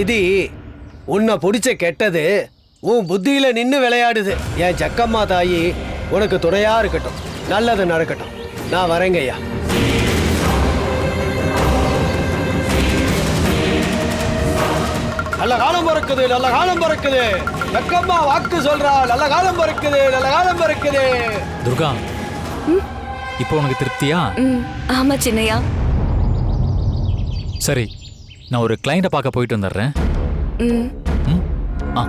விதி உன்னை பிடிச்ச கெட்டது உன் புத்தியில நின்னு விளையாடுது. என் ஜக்கம்மா தாயி உனக்கு துணையா இருக்கட்டும். நல்லது நடக்கட்டும். நான் வரேங்கய்யா நல்ல காலம் பிறக்குது நல்ல காலம் பிறக்குது. ஜக்கம்மா வாக்கு சொல்றா நல்ல காலம் பிறக்குது நல்ல காலம் பிறக்குது. துர்கா இப்போ உனக்கு திருப்தியா? ஆமா சின்னையா. சரி நான் ஒரு கிளைண்ட்டை பார்க்க போயிட்டு வந்துடுறேன். ம்? ஆ.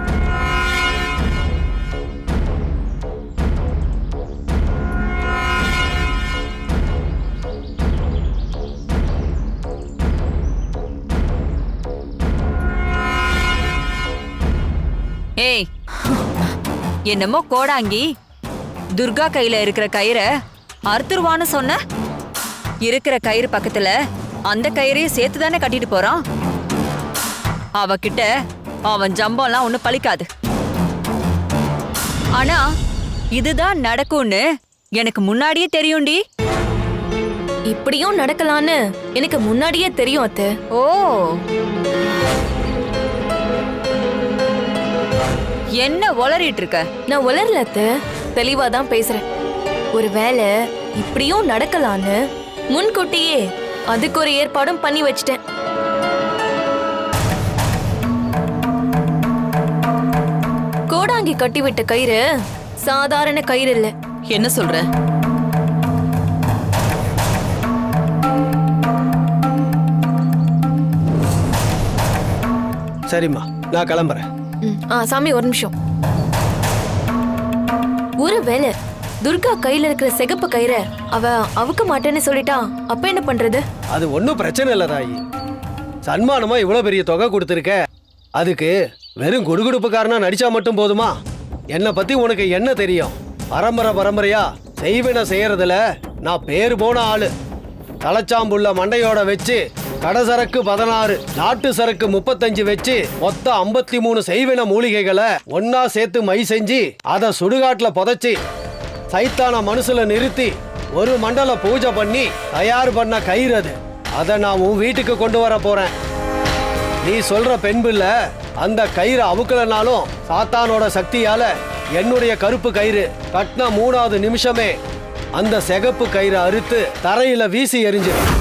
ஏய் என்னமோ கோடாங்கி. துர்கா கையில இருக்கிற கயிறை அறுத்துருவான்னு சொன்ன? இருக்கிற கயிறு பக்கத்துல அந்த கயிறையும் சேர்த்து தானே கட்டிட்டு போறான்? அவகிட்ட அவன் ஜம்பம்லாம் ஒன்றும் பலிக்காது ஆனா இதுதான் நடக்கும்னு எனக்கு முன்னாடியே தெரியும்டி. இப்படியும் நடக்கலான்னு எனக்கு முன்னாடியே தெரியும் அத்தை. ஓ. என்ன உளறிட்டு இருக்க நான் உளரல அத்தை. தெளிவா தான் பேசுறேன். ஒருவேளை இப்படியும் நடக்கலான்னு முன்கூட்டியே அதுக்கு ஒரு ஏற்பாடும் பண்ணி வச்சிட்டேன். கோடாங்கி கட்டிவிட்ட கயிறு சாதாரண கயிறு இல்ல. என்ன சொல்ற? சரிம்மா நான் கிளம்புறேன். ம், ஆ சாமி ஒரு நிமிஷம். ஒருவேளை துர்கா கையில இருக்கிற சிகப்பு கயிற அவ அவுக்க மாட்டேன்னு சொல்லிட்டான் அப்ப என்ன பண்றது? அது ஒன்றும் பிரச்சனை இல்லை தாயி. சன்மானமா இவ்வளோ பெரிய தொகை கொடுத்துருக்க. அதுக்கு வெறும் குடுகுடுப்புக்காரனா நடிச்சா மட்டும் போதுமா? என்னை பத்தி உனக்கு என்ன தெரியும்? பரம்பரை பரம்பரையா செய்வன செய்யறதுல நான் பேர் போன ஆளு. தலைச்சாம்புள்ள மண்டையோட வச்சு கடை சரக்கு பதினாறு நாட்டு சரக்கு முப்பத்தஞ்சு வச்சு மொத்தம் ஐம்பத்தி மூணு செய்வின மூலிகைகளை ஒன்னா சேர்த்து மை செஞ்சு அதை சுடுகாட்டுல புதைச்சி சைத்தான மனசுல நிறுத்தி ஒரு மண்டல பூஜை பண்ணி தயார் பண்ண கயிறு அது. அதை நான் உன் வீட்டுக்கு கொண்டு வர போறேன். நீ சொல்ற பெண் அந்த கயிறு அவுக்கலனாலும் சாத்தானோட சக்தியால என்னுடைய கருப்பு கயிறு கட்டின மூணாவது நிமிஷமே அந்த சிகப்பு கயிறை அறுத்து தரையில வீசி எரிஞ்சிடும்